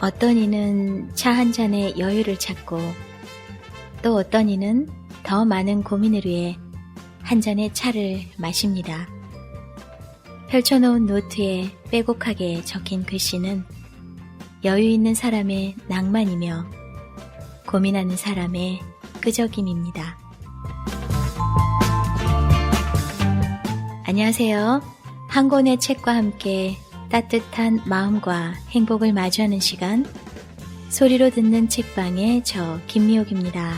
어떤 이는 차 한 잔에 여유를 찾고 또 어떤 이는 더 많은 고민을 위해 한 잔의 차를 마십니다. 펼쳐놓은 노트에 빼곡하게 적힌 글씨는 여유 있는 사람의 낭만이며 고민하는 사람의 끄적임입니다. 안녕하세요. 한 권의 책과 함께 따뜻한 마음과 행복을 마주하는 시간, 소리로 듣는 책방의 저 김미옥입니다.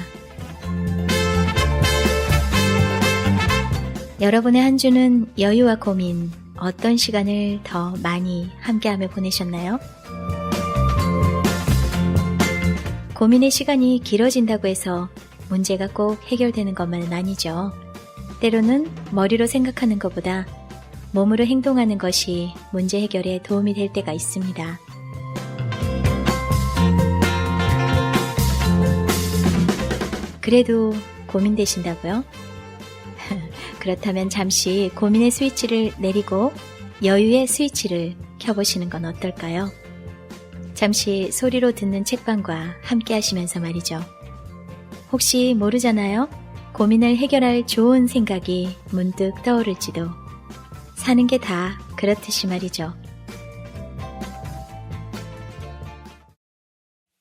여러분의 한 주는 여유와 고민, 어떤 시간을 더 많이 함께하며 보내셨나요? 고민의 시간이 길어진다고 해서 문제가 꼭 해결되는 것만은 아니죠. 때로는 머리로 생각하는 것보다 몸으로 행동하는 것이 문제 해결에 도움이 될 때가 있습니다. 그래도 고민되신다고요? 그렇다면 잠시 고민의 스위치를 내리고 여유의 스위치를 켜보시는 건 어떨까요? 잠시 소리로 듣는 책방과 함께 하시면서 말이죠. 혹시 모르잖아요? 고민을 해결할 좋은 생각이 문득 떠오를지도 사는 게 다 그렇듯이 말이죠.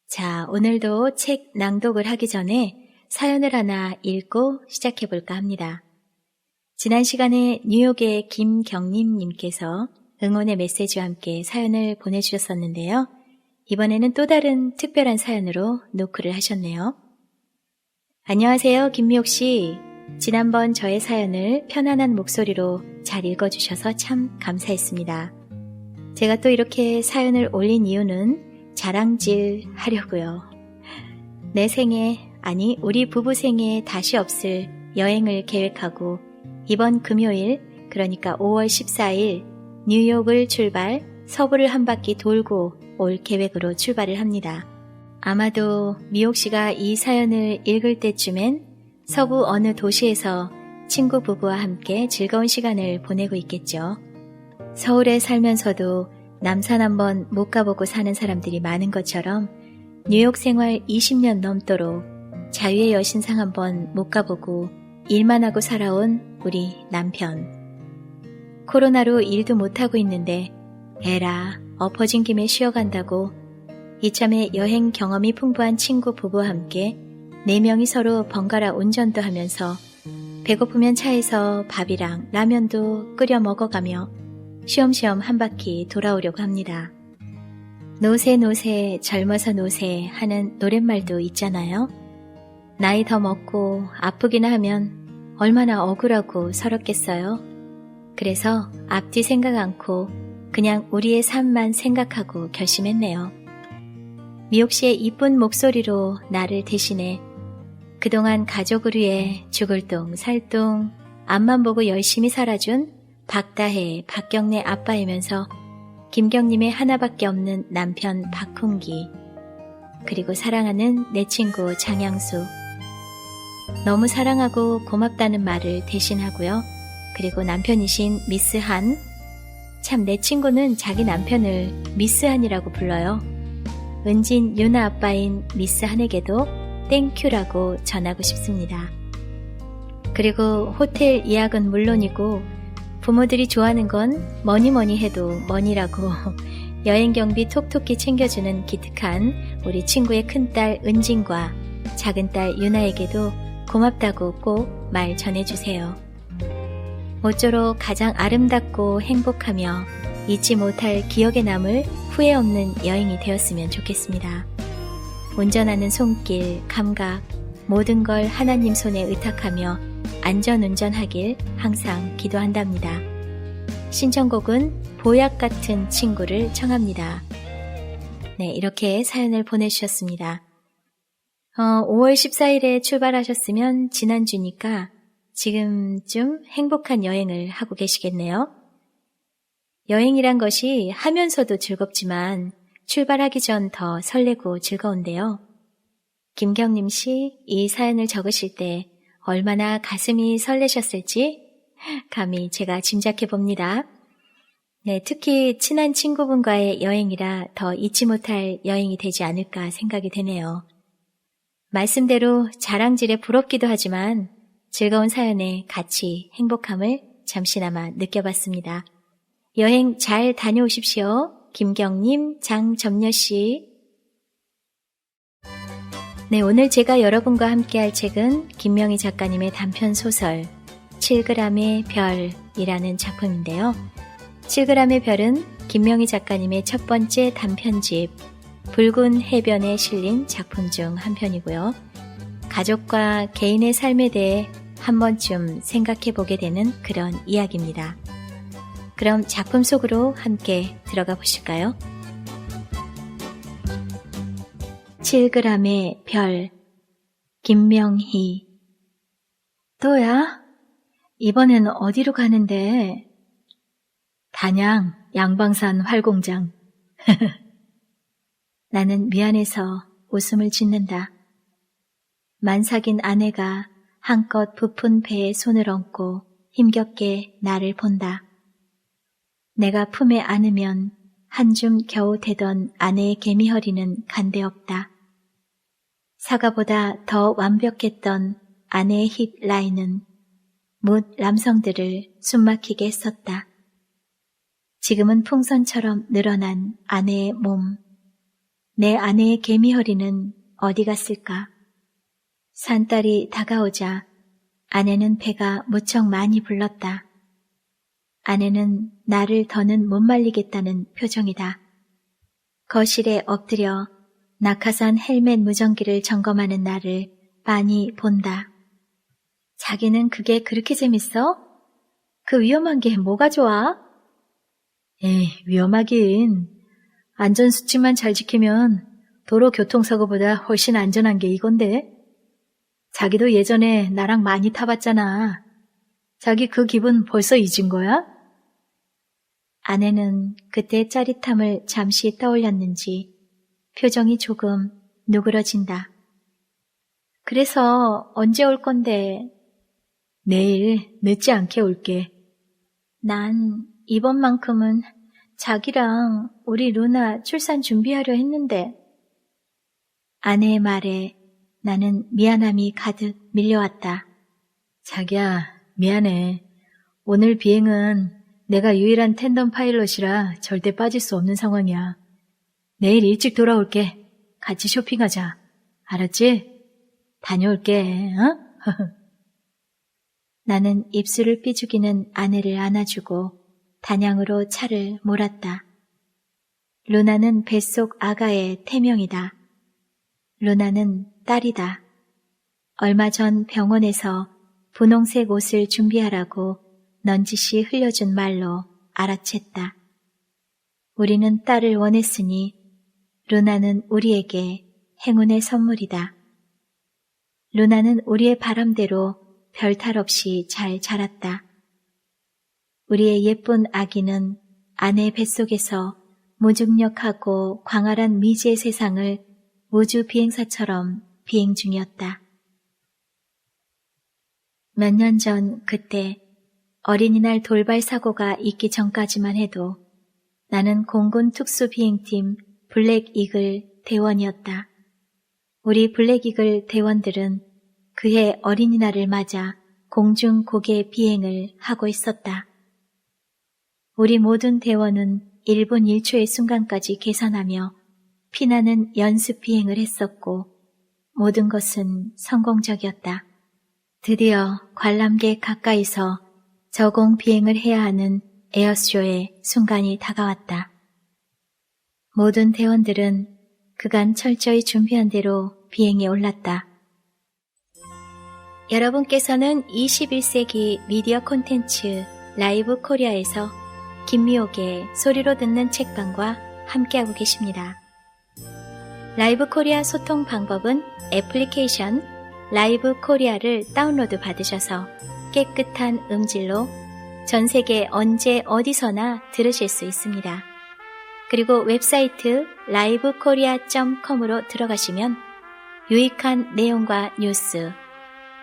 자, 오늘도 책 낭독을 하기 전에 사연을 하나 읽고 시작해 볼까 합니다. 지난 시간에 뉴욕의 김경림님께서 응원의 메시지와 함께 사연을 보내주셨었는데요. 이번에는 또 다른 특별한 사연으로 노크를 하셨네요. 안녕하세요, 김미옥 씨. 지난번 저의 사연을 편안한 목소리로 잘 읽어주셔서 참 감사했습니다. 제가 또 이렇게 사연을 올린 이유는 자랑질 하려고요. 내 생에, 아니, 우리 부부 생에 다시 없을 여행을 계획하고 이번 금요일, 그러니까 5월 14일 뉴욕을 출발, 서부를 한 바퀴 돌고 올 계획으로 출발을 합니다. 아마도 미옥 씨가 이 사연을 읽을 때쯤엔 서부 어느 도시에서 친구 부부와 함께 즐거운 시간을 보내고 있겠죠. 서울에 살면서도 남산 한번 못 가보고 사는 사람들이 많은 것처럼 뉴욕 생활 20년 넘도록 자유의 여신상 한번 못 가보고 일만 하고 살아온 우리 남편. 코로나로 일도 못하고 있는데 에라 엎어진 김에 쉬어간다고 이참에 여행 경험이 풍부한 친구 부부와 함께 네 명이 서로 번갈아 운전도 하면서 배고프면 차에서 밥이랑 라면도 끓여 먹어가며 쉬엄쉬엄 한 바퀴 돌아오려고 합니다. 노세 노세 젊어서 노세 하는 노랫말도 있잖아요. 나이 더 먹고 아프기나 하면 얼마나 억울하고 서럽겠어요. 그래서 앞뒤 생각 않고 그냥 우리의 삶만 생각하고 결심했네요. 미옥 씨의 이쁜 목소리로 나를 대신해 그동안 가족을 위해 죽을 똥 살 똥 앞만 보고 열심히 살아준 박다혜 박경래 아빠이면서 김경님의 하나밖에 없는 남편 박훈기 그리고 사랑하는 내 친구 장양수 너무 사랑하고 고맙다는 말을 대신하고요. 그리고 남편이신 미스 한. 참 내 친구는 자기 남편을 미스 한이라고 불러요. 은진 유나 아빠인 미스 한에게도 땡큐라고 전하고 싶습니다. 그리고 호텔 예약은 물론이고 부모들이 좋아하는 건 뭐니 뭐니 해도 뭐니라고 여행 경비 톡톡히 챙겨주는 기특한 우리 친구의 큰딸 은진과 작은 딸 유나에게도 고맙다고 꼭 말 전해주세요. 모쪼록 가장 아름답고 행복하며 잊지 못할 기억에 남을 후회 없는 여행이 되었으면 좋겠습니다. 운전하는 손길, 감각, 모든 걸 하나님 손에 의탁하며 안전 운전하길 항상 기도한답니다. 신청곡은 보약 같은 친구를 청합니다. 네, 이렇게 사연을 보내주셨습니다. 어, 5월 14일에 출발하셨으면 지난주니까 지금쯤 행복한 여행을 하고 계시겠네요. 여행이란 것이 하면서도 즐겁지만 출발하기 전 더 설레고 즐거운데요. 김경림 씨, 이 사연을 적으실 때 얼마나 가슴이 설레셨을지 감히 제가 짐작해 봅니다. 네, 특히 친한 친구분과의 여행이라 더 잊지 못할 여행이 되지 않을까 생각이 되네요. 말씀대로 자랑질에 부럽기도 하지만 즐거운 사연에 같이 행복함을 잠시나마 느껴봤습니다. 여행 잘 다녀오십시오. 김경님, 장점녀 씨. 네, 오늘 제가 여러분과 함께 할 책은 김명희 작가님의 단편 소설 7g의 별이라는 작품인데요. 7g의 별은 김명희 작가님의 첫 번째 단편집 붉은 해변에 실린 작품 중 한 편이고요. 가족과 개인의 삶에 대해 한 번쯤 생각해 보게 되는 그런 이야기입니다. 그럼 작품 속으로 함께 들어가 보실까요? 7g의 별 김명희 또야? 이번엔 어디로 가는데? 단양 양방산 활공장 나는 미안해서 웃음을 짓는다. 만삭인 아내가 한껏 부푼 배에 손을 얹고 힘겹게 나를 본다. 내가 품에 안으면 한줌 겨우 대던 아내의 개미허리는 간데없다. 사과보다 더 완벽했던 아내의 힙 라인은 묻 남성들을 숨막히게 했었다. 지금은 풍선처럼 늘어난 아내의 몸. 내 아내의 개미허리는 어디 갔을까? 산딸이 다가오자 아내는 배가 무척 많이 불렀다. 아내는 나를 더는 못 말리겠다는 표정이다. 거실에 엎드려 낙하산 헬멧 무전기를 점검하는 나를 빤히 본다. 자기는 그게 그렇게 재밌어? 그 위험한 게 뭐가 좋아? 에이, 위험하긴. 안전수칙만 잘 지키면 도로 교통사고보다 훨씬 안전한 게 이건데. 자기도 예전에 나랑 많이 타봤잖아. 자기 그 기분 벌써 잊은 거야? 아내는 그때 짜릿함을 잠시 떠올렸는지 표정이 조금 누그러진다. 그래서 언제 올 건데? 내일 늦지 않게 올게. 난 이번만큼은 자기랑 우리 루나 출산 준비하려 했는데. 아내의 말에 나는 미안함이 가득 밀려왔다. 자기야, 미안해. 오늘 비행은 내가 유일한 텐덤 파일럿이라 절대 빠질 수 없는 상황이야. 내일 일찍 돌아올게. 같이 쇼핑하자. 알았지? 다녀올게, 어? 나는 입술을 삐죽이는 아내를 안아주고 단양으로 차를 몰았다. 루나는 뱃속 아가의 태명이다. 루나는 딸이다. 얼마 전 병원에서 분홍색 옷을 준비하라고 넌지시 흘려준 말로 알아챘다. 우리는 딸을 원했으니 루나는 우리에게 행운의 선물이다. 루나는 우리의 바람대로 별 탈 없이 잘 자랐다. 우리의 예쁜 아기는 아내 뱃속에서 무중력하고 광활한 미지의 세상을 우주 비행사처럼 비행 중이었다. 몇 년 전 그때 어린이날 돌발 사고가 있기 전까지만 해도 나는 공군 특수 비행팀 블랙 이글 대원이었다. 우리 블랙 이글 대원들은 그해 어린이날을 맞아 공중 고개 비행을 하고 있었다. 우리 모든 대원은 1분 1초의 순간까지 계산하며 피나는 연습 비행을 했었고 모든 것은 성공적이었다. 드디어 관람객 가까이서 저공 비행을 해야 하는 에어쇼의 순간이 다가왔다. 모든 대원들은 그간 철저히 준비한 대로 비행에 올랐다. 여러분께서는 21세기 미디어 콘텐츠 라이브 코리아에서 김미옥의 소리로 듣는 책방과 함께하고 계십니다. 라이브 코리아 소통 방법은 애플리케이션 라이브 코리아를 다운로드 받으셔서 깨끗한 음질로 전 세계 언제 어디서나 들으실 수 있습니다. 그리고 웹사이트 livekorea.com으로 들어가시면 유익한 내용과 뉴스,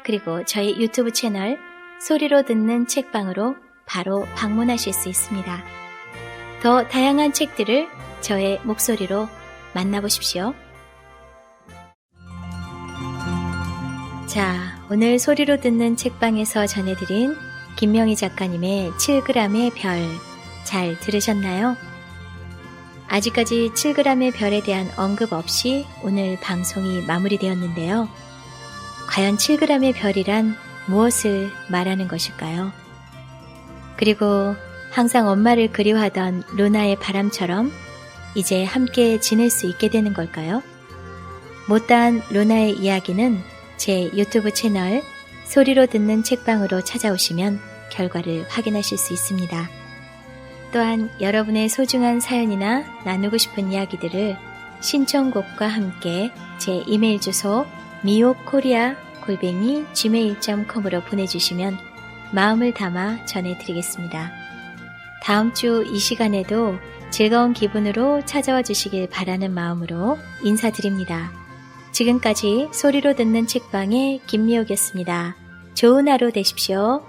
그리고 저희 유튜브 채널 소리로 듣는 책방으로 바로 방문하실 수 있습니다. 더 다양한 책들을 저의 목소리로 만나보십시오. 자, 오늘 소리로 듣는 책방에서 전해드린 김명희 작가님의 7g의 별, 잘 들으셨나요? 아직까지 7g의 별에 대한 언급 없이 오늘 방송이 마무리되었는데요. 과연 7g의 별이란 무엇을 말하는 것일까요? 그리고 항상 엄마를 그리워하던 루나의 바람처럼 이제 함께 지낼 수 있게 되는 걸까요? 못다한 루나의 이야기는 제 유튜브 채널 소리로 듣는 책방으로 찾아오시면 결과를 확인하실 수 있습니다. 또한 여러분의 소중한 사연이나 나누고 싶은 이야기들을 신청곡과 함께 제 이메일 주소 미오코리아 골뱅이 gmail.com으로 보내주시면 마음을 담아 전해드리겠습니다. 다음 주 이 시간에도 즐거운 기분으로 찾아와 주시길 바라는 마음으로 인사드립니다. 지금까지 소리로 듣는 책방의 김미옥이었습니다. 좋은 하루 되십시오.